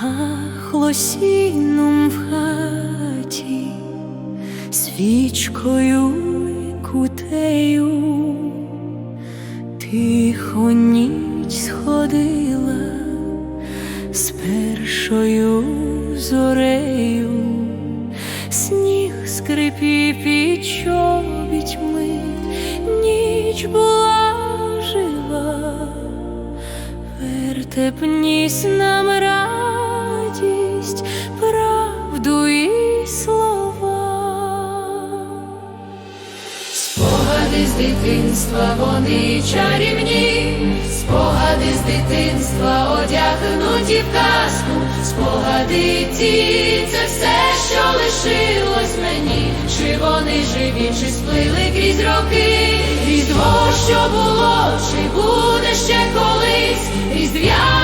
Пахло сіном в хаті, свічкою й кутею, тихо ніч сходила з першою зорею, сніг скрипів під чобітьми, ніч була жива. Вертеп ніс нам радість, з дитинства, вони чарівні, спогади з дитинства одягнуті в казку, спогади ті, це все, що лишилось мені, чи вони живі, чи сплили крізь роки, різдво, що було, чи буде ще колись, різдвяна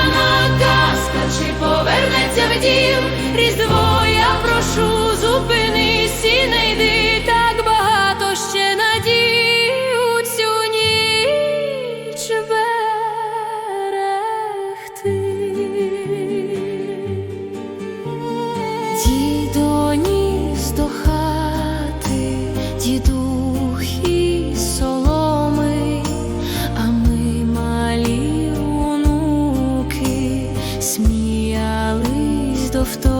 сміялись